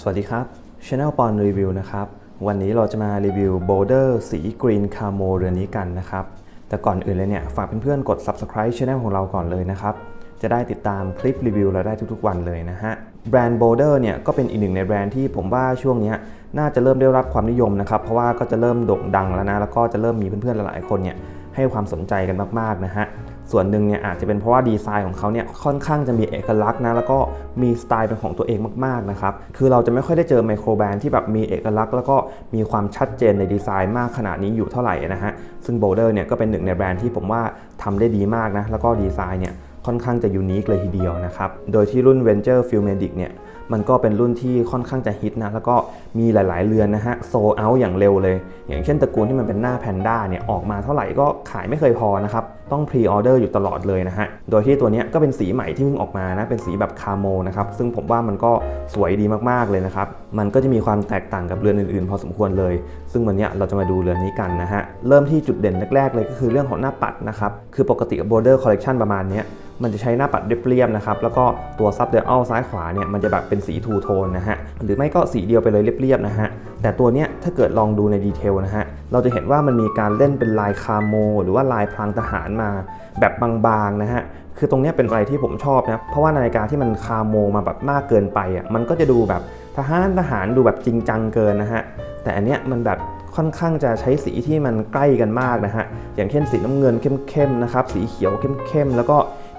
สวัสดีครับ Channel ปอนรีวิวนะครับ วันนี้เราจะมารีวิวโบเดอร์สีกรีนคาโมเรือนนี้กันนะครับ แต่ก่อนอื่นเลยเนี่ย ฝากเพื่อนๆกด Subscribe Channel ของเราก่อนเลยนะครับ จะได้ติดตามคลิปรีวิวเราได้ทุกๆวันเลยนะฮะ แบรนด์โบเดอร์เนี่ยก็เป็นอีกหนึ่งในแบรนด์ที่ผมว่าช่วงนี้น่าจะเริ่มได้รับความนิยมนะครับ เพราะว่าก็จะเริ่มโด่งดังแล้วนะ แล้วก็จะเริ่มมีเพื่อนๆหลายๆคนเนี่ยให้ความสนใจกันมากๆนะฮะ ส่วนหนึ่งเนี่ยอาจจะเป็นเพราะว่าดีไซน์ของเขาเนี่ยค่อนข้างจะมีเอกลักษณ์นะแล้วก็มีสไตล์เป็นของตัวเองมากๆนะครับคือเราจะไม่ค่อยได้เจอไมโครแบรนด์ที่แบบมีเอกลักษณ์ แล้วก็มีความชัดเจนในดีไซน์มากขนาดนี้อยู่เท่าไหร่นะฮะซึ่ง Boulder เนี่ยก็เป็นหนึ่งในแบรนด์ที่ผมว่าทำได้ดีมากนะแล้วก็ดีไซน์เนี่ยค่อนข้างจะยูนิคเลยทีเดียวนะครับโดยที่รุ่น Venture f i l m e d i c เนี่ย มันก็เป็นรุ่นที่ค่อนข้างจะฮิตนะ แล้วก็มีหลาย ๆ เรือนนะฮะโซเอาอย่างเร็วเลย อย่างเช่นตระกูลที่มันเป็นหน้าแพนด้าเนี่ยออกมาเท่าไหร่ก็ขายไม่เคยพอนะครับ ต้องพรีออเดอร์อยู่ตลอดเลยนะฮะ โดยที่ตัวนี้ก็เป็นสีใหม่ที่เพิ่งออกมานะ เป็นสีแบบคาโมนะครับ ซึ่งผมว่ามันก็สวยดีมากๆเลยนะครับ มันก็จะมีความแตกต่างกับเรือนอื่น ๆ พอสมควรเลย ซึ่งวันนี้เราจะมาดูเรือนนี้กันนะฮะ เริ่มที่จุดเด่นแรก ๆ เลยก็คือเรื่องของหน้าปัดนะครับ คือปกติกับ Border Collection ประมาณนี้มันจะใช้หน้าปัดเรียบๆนะครับแล้วก็ตัวซับเดลซ้ายขวาเนี่ยมันจะแบบเป็นสีทูโทนนะฮะหรือไม่ก็สีเดียวไปเลยเรียบๆนะฮะแต่ตัวเนี้ยถ้าเกิดลองดูในดีเทลนะฮะเราจะเห็นว่ามันมีการเล่นเป็นลายคาโม หรือว่าลายพรางทหารมาแบบบางๆนะฮะคือตรงเนี้ยเป็นอะไรที่ผมชอบนะ เพราะว่านาฬิกาที่มันคาโมมาแบบมากเกินไปอะ มันก็จะดูแบบทหารทหารดูแบบจริงจังเกินนะฮะ แต่อันเนี้ยมันแบบค่อนข้างจะใช้สีที่มันใกล้กันมากนะฮะ อย่างเช่นสีน้ำเงินเข้มๆนะครับ สีเขียวเข้มๆ แล้วก็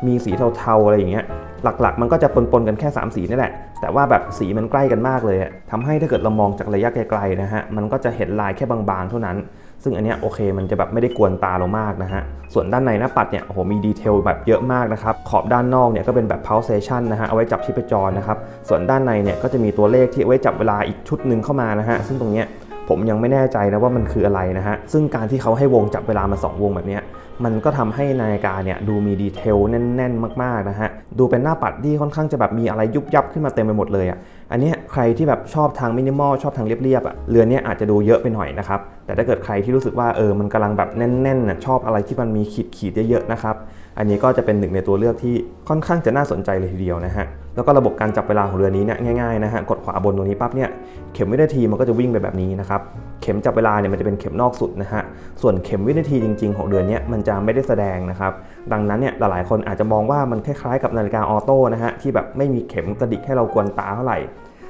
มีสีเทาๆอะไรอย่างเงี้ยหลักๆ มันก็จะปนๆกันแค่ 3 สีนี่แหละ แต่ว่าแบบสีมันใกล้กันมากเลยอะทำให้ถ้าเกิดเรามองจากระยะไกลๆนะฮะ มันก็จะเห็นลายแค่บางๆ เท่านั้น ซึ่งอันเนี้ยโอเค มันจะแบบไม่ได้กวนตาเรามากนะฮะ ส่วนด้านในหน้าปัดเนี่ย โอ้โห มีดีเทลแบบเยอะมากนะครับ ขอบด้านนอกเนี่ยก็เป็นแบบ pulsation นะฮะ เอาไว้จับชีพจรนะครับ ส่วนด้านในเนี่ยก็จะมีตัวเลขที่เอาไว้จับเวลาอีกชุดหนึ่งเข้ามานะฮะ ซึ่งตรงเนี้ยผมยังไม่แน่ใจนะว่ามันคืออะไรนะฮะ ซึ่งการที่เขาให้วงจับเวลามาสองวงแบบเนี้ย มันก็ทำให้นาฬิกาเนี่ยดูมีดีเทลแน่น ๆ มากๆนะฮะ ดูเป็นหน้าปัดที่ค่อนข้างจะแบบมีอะไรยุบยับขึ้นมาเต็มไปหมดเลยอะ อันนี้ใครที่แบบชอบทางมินิมอลชอบทางเรียบๆอะ เรือนนี้อาจจะดูเยอะไปหน่อยนะครับ แต่ถ้าเกิดใครที่รู้สึกว่าเออมันกำลังแบบแน่นๆน่ะชอบอะไรที่มันมีขีดขีดๆเยอะๆนะครับ อันนี้ก็จะเป็นหนึ่งในตัวเลือกที่ค่อนข้างจะน่าสนใจเลยทีเดียวนะฮะ แล้วก็ระบบการจับเวลาของเรือนี้เนี่ยง่ายๆนะฮะ กดขวาบนตรงนี้ปั๊บเนี่ย เข็มวินาทีมันก็จะวิ่งไปแบบนี้นะครับ เข็มจับเวลาเนี่ยมันจะเป็นเข็มนอกสุดนะฮะ ส่วนเข็มวินาทีจริง ๆ ของเรือนนี้มันจะไม่ได้แสดงนะครับ ดังนั้นเนี่ยหลายๆคนอาจจะมองว่ามันคล้ายๆกับนาฬิกาออโต้นะฮะที่แบบไม่มีเข็มกระดิกให้เรากวนตาเท่าไหร่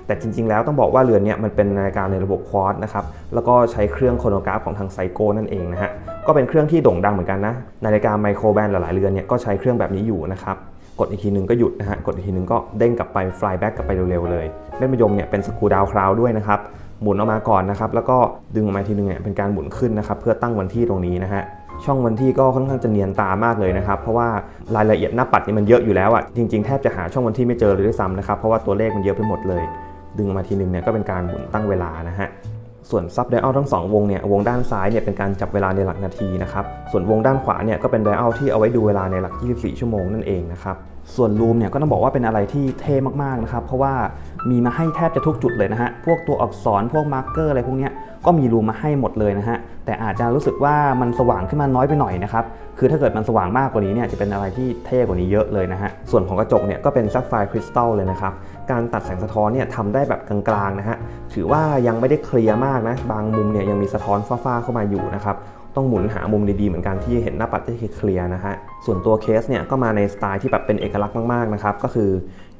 แต่จริง ๆ แล้วต้องบอกว่าเรือนเนี้ยมันเป็นนาฬิกาในระบบควอตนะครับ แล้วก็ใช้เครื่องโครโนกราฟของทางไซโก้นั่นเองนะฮะ ก็เป็นเครื่องที่โด่งดังเหมือนกันนะ นาฬิกาไมโครแบนหลาย ๆ เรือนเนี่ยก็ใช้เครื่องแบบนี้อยู่นะครับกดอีกทีนึงก็หยุดนะฮะ กดอีกทีนึงก็เด้งกลับไป fly back กกลับไปเร็วๆเลยเม็ดมะยมเนี่ยเป็นสกูดาวคราวด้วยนะครับ หมุนออกมาก่อนนะครับ แล้วก็ดึงออกมาทีนึงเนี่ยเป็นการหมุนขึ้นนะครับ เพื่อตั้งวันที่ตรงนี้นะฮะ ช่องวันที่ก็ค่อนข้างจะเนียนตามากเลยนะครับ เพราะว่ารายละเอียดหน้าปัดนี่มันเยอะอยู่แล้วอะ จริงๆแทบจะหาช่องวันที่ไม่เจอเลยด้วยซ้ำนะครับ เพราะว่าตัวเลขมันเยอะไปหมดเลย ดึงมาทีหนึงเนี่ยก็เป็นการหมุนตั้งเวลานะฮะส่วนซับไดอัลทั้ง 2 วงเนี่ยวงด้านซ้ายเนี่ยเป็นการจับเวลาในหลักนาทีนะครับส่วนวงด้านขวาเนี่ยก็เป็นไดอัลที่เอาไว้ดูเวลาในหลัก 24 ชั่วโมงนั่นเองนะครับ ส่วนลูมเนี่ยก็ต้องบอกว่าเป็นอะไรที่เท่มากๆนะครับ เพราะว่ามีมาให้แทบจะทุกจุดเลยนะฮะ พวกตัวอักษรพวกมาร์กเกอร์อะไรพวกนี้ก็มีรูมมาให้หมดเลยนะฮะ แต่อาจจะรู้สึกว่ามันสว่างขึ้นมาน้อยไปหน่อยนะครับ คือถ้าเกิดมันสว่างมากกว่านี้เนี่ยจะเป็นอะไรที่เท่กว่านี้เยอะเลยนะฮะ ส่วนของกระจกเนี่ยก็เป็นซัฟไฟคริสตัลเลยนะครับ การตัดแสงสะท้อนเนี่ยทำได้แบบกลางๆนะฮะ ถือว่ายังไม่ได้เคลียร์มากนะ บางมุมเนี่ยยังมีสะท้อนฟ้าๆเข้ามาอยู่นะครับ ต้องหมุนหามุมดีๆเหมือนกันที่เห็นหน้าปัดที่เคลียร์นะฮะ ส่วนตัวเคสเนี่ยก็มาในสไตล์ที่แบบเป็นเอกลักษณ์มากๆนะครับก็คือ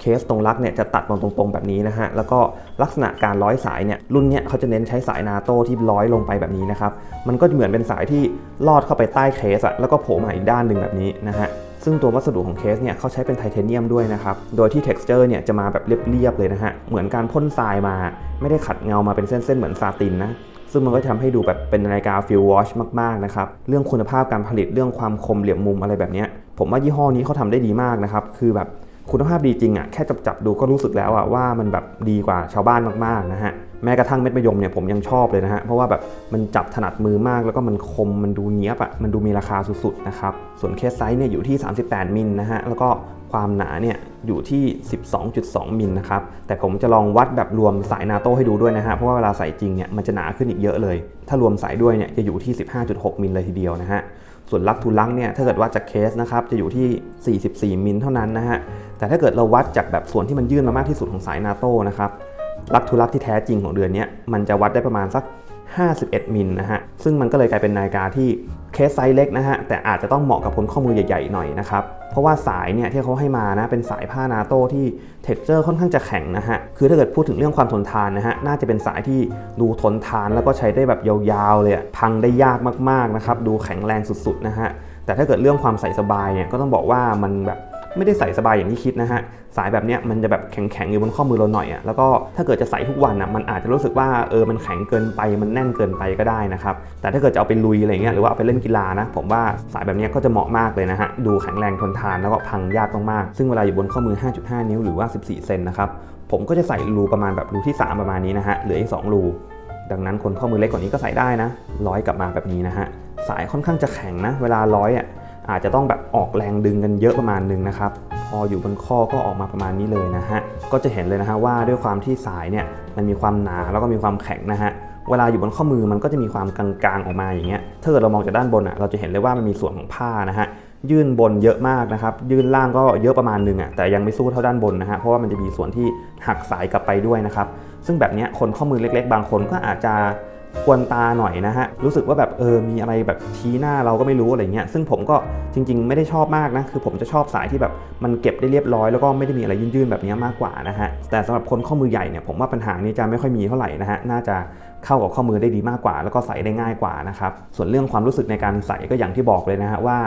เคสตรงลักเนี่ยจะตัดมาตรงๆแบบนี้นะฮะแล้วก็ลักษณะการร้อยสายเนี่ยรุ่นเนี้ยเขาจะเน้นใช้สายนาโต้ที่ร้อยลงไปแบบนี้นะครับมันก็เหมือนเป็นสายที่ลอดเข้าไปใต้เคสอะแล้วก็โผล่มาอีกด้านหนึ่งแบบนี้นะฮะซึ่งตัววัสดุของเคสเนี่ยเขาใช้เป็นไทเทเนียมด้วยนะครับ โดยที่ texture เนี่ยจะมาแบบเรียบๆเลยนะฮะ เหมือนการพ่นทรายมา ไม่ได้ขัดเงามาเป็นเส้นๆ เหมือนซาตินนะ ซึ่งมันก็จะทำให้ดูแบบเป็นนาฬิกาฟิลวอชมากๆนะครับเรื่องคุณภาพการผลิตเรื่องความคมเหลี่ยมมุมอะไรแบบนี้ผมว่ายี่ห้อนี้เขาทำได้ดีมากนะครับคือแบบ คุณภาพดีจริงอะ่ะแค่จับจับดูก็รู้สึกแล้วอะ่ะว่ามันแบบดีกว่าชาวบ้านมากๆนะฮะแม้กระทั่งเม็ดมะยมเนี่ยผมยังชอบเลยนะฮะเพราะว่าแบบมันจับถนัดมือมากแล้วก็มันคมมันดูเนี้ยบอะ่ะมันดูมีราคาสุดๆนะครับส่วนเคสไซส์เนี่ยอยู่ที่ 38มิลนะฮะแล้วก็ความหนาเนี่ยอยู่ที่ 12.2 มิลนะครับ แต่ผมจะลองวัดแบบรวมสายนาโต้ให้ดูด้วยนะฮะ เพราะว่าเวลาใส่จริงเนี่ยมันจะหนาขึ้นอีกเยอะเลย ถ้ารวมสายด้วยเนี่ยจะอยู่ที่ 15.6 มิลเลยทีเดียวนะฮะ ส่วนลักทุลักเนี่ยถ้าเกิดวัดจากเคสนะครับจะอยู่ที่ 44 มิลเท่านั้นนะฮะแต่ถ้าเกิดเราวัดจากแบบส่วนที่มันยื่นมามากที่สุดของสายนาโต้นะครับลักทุลักที่แท้จริงของเรือนนี้มันจะวัดได้ประมาณสัก 51 มิลนะฮะซึ่งมันก็เลยกลายเป็นนาฬิกาที่ เคสไซส์เล็กนะฮะแต่อาจจะต้องเหมาะกับคนข้อมือใหญ่ๆหน่อยนะครับเพราะว่าสายเนี่ยที่เขาให้มานะเป็นสายผ้านาโต้ที่เท็กเจอร์ค่อนข้างจะแข็งนะฮะคือถ้าเกิดพูดถึงเรื่องความทนทานนะฮะน่าจะเป็นสายที่ดูทนทานแล้วก็ใช้ได้แบบยาวๆเลยพังได้ยากมากๆนะครับดูแข็งแรงสุดๆนะฮะแต่ถ้าเกิดเรื่องความใส่สบายเนี่ยก็ต้องบอกว่ามันแบบ ไม่ได้ใส่สบายอย่างที่คิดนะฮะ สายแบบเนี้ยมันจะแบบแข็งๆอยู่บนข้อมือเราหน่อยอะ่ะ แล้วก็ถ้าเกิดจะใส่ทุกวันอะ มันอาจจะรู้สึกว่าเออ มันแข็งเกินไป มันแน่นเกินไปก็ได้นะครับ แต่ถ้าเกิดจะเอาไปลุยอะไรเงี้ย หรือว่าเอาไปเล่นกีฬานะ ผมว่าสายแบบเนี้ยก็จะเหมาะมากเลยนะฮะ ดูแข็งแรงทนทานแล้วก็พังยากมากๆ ซึ่งเวลาอยู่บนข้อมือ 5.5 นิ้วหรือว่า 14 เซนนะครับ ผมก็จะใส่รูประมาณแบบรูที่ 3 ประมาณนี้นะฮะ เหลืออีก 2 รู ดังนั้นคนข้อมือเล็กกว่านี้ก็ใส่ได้นะ ร้อยกลับมาแบบนี้นะฮะ สายค่อนข้างจะแข็งนะ เวลาร้อยอะ อาจจะต้องแบบออกแรงดึงกันเยอะประมาณนึงนะครับ พออยู่บนข้อก็ออกมาประมาณนี้เลยนะฮะ ก็จะเห็นเลยนะฮะว่าด้วยความที่สายเนี่ยมันมีความหนาแล้วก็มีความแข็งนะฮะ เวลาอยู่บนข้อมือมันก็จะมีความกลางๆออกมาอย่างเงี้ย ถ้าเกิดเรามองจากด้านบนอะเราจะเห็นเลยว่ามันมีส่วนของผ้านะฮะยื่นบนเยอะมากนะครับ ยื่นล่างก็เยอะประมาณหนึงอะแต่ยังไม่สู้เท่าด้านบนนะฮะเพราะว่ามันจะมีส่วนที่หักสายกลับไปด้วยนะครับ ซึ่งแบบเนี้ยคนข้อมือเล็ก ๆ บางคนก็อาจจะ กวนตาหน่อยนะฮะ รู้สึกว่าแบบเออ มีอะไรแบบชี้หน้าเราก็ไม่รู้อะไรเงี้ย ซึ่งผมก็จริง ๆ ไม่ได้ชอบมากนะ คือผมจะชอบสายที่แบบมันเก็บได้เรียบร้อยแล้วก็ไม่ได้มีอะไรยื่นๆแบบนี้มากกว่านะฮะ แต่สำหรับคนข้อมือใหญ่เนี่ยผมว่าปัญหานี้จะไม่ค่อยมีเท่าไหร่นะฮะ น่าจะ เข้ากับข้อมือได้ดีมากกว่า แล้วก็ใส่ได้ง่ายกว่านะครับส่วนเรื่องความรู้สึกในการใส่ก็อย่างที่บอกเลยนะฮะว่า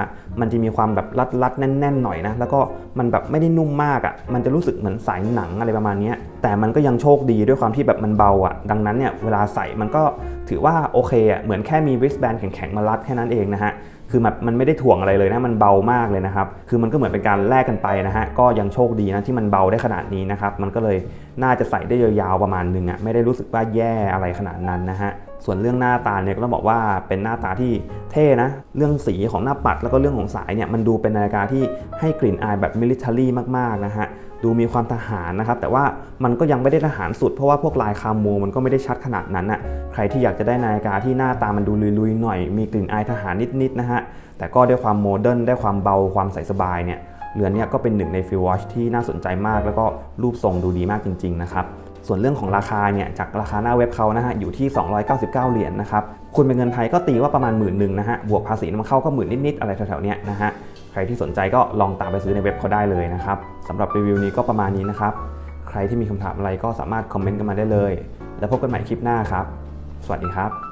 มันจะมีความแบบรัดรัดแน่นๆหน่อยนะแล้วก็มันแบบไม่ได้นุ่มมากอะ่ะมันจะรู้สึกเหมือนสายหนังอะไรประมาณนี้แต่มันก็ยังโชคดีด้วยความที่แบบมันเบาอะ่ะดังนั้นเนี่ยเวลาใส่มันก็ถือว่าโอเคอะ่ะเหมือนแค่มีริสแบนแข็งๆมารัดแค่นั้นเองนะฮะ คือแบบมันไม่ได้ถ่วงอะไรเลยนะมันเบามากเลยนะครับ คือมันก็เหมือนเป็นการแลกกันไปนะฮะก็ยังโชคดีนะที่มันเบาได้ขนาดนี้นะครับมันก็เลยน่าจะใส่ได้ยาวๆประมาณหนึงอะ่ะไม่ได้รู้สึกว่าแย่อะไรขนาดนั้นนะฮะ ส่วนเรื่องหน้าตาเนี่ยก็ต้องบอกว่าเป็นหน้าตาที่เท่นะ เรื่องสีของหน้าปัดแล้วก็เรื่องของสายเนี่ยมันดูเป็นนาฬิกาที่ให้กลิ่นอายแบบมิลิเ a อรี่มากๆนะฮะดูมีความทหารนะครับ แต่ว่ามันก็ยังไม่ได้ทหารสุด เพราะว่าพวกลายคาโมมันก็ไม่ได้ชัดขนาดนั้นน่ะใครที่อยากจะได้นาฬิกาที่หน้าตามันดูลุยๆหน่อย มีกลิ่นอายทหารนิดๆนะฮะแต่ก็ด้วยความโมเดิร์นได้ความเบาความใส่สบายเนี่ยเรือนเนี้ก็เป็นหนึ่งในฟิลวอชที่น่าสนใจมาก แล้วก็รูปทรงดูดีมากจริง ๆ นะครับ ส่วนเรื่องของราคาเนี่ยจากราคาหน้าเว็บเขานะฮะอยู่ที่ 299 เหรียญนะครับคุณเป็นเงินไทยก็ตีว่าประมาณหมื่นหนึ่งนะฮะบวกภาษีนำเข้าก็หมื่นนิดๆอะไรแถวๆเนี้ยนะฮะใครที่สนใจก็ลองตามไปซื้อในเว็บเขาได้เลยนะครับสำหรับรีวิวนี้ก็ประมาณนี้นะครับใครที่มีคำถามอะไรก็สามารถคอมเมนต์กันมาได้เลย แล้วพบกันใหม่คลิปหน้าครับ สวัสดีครับ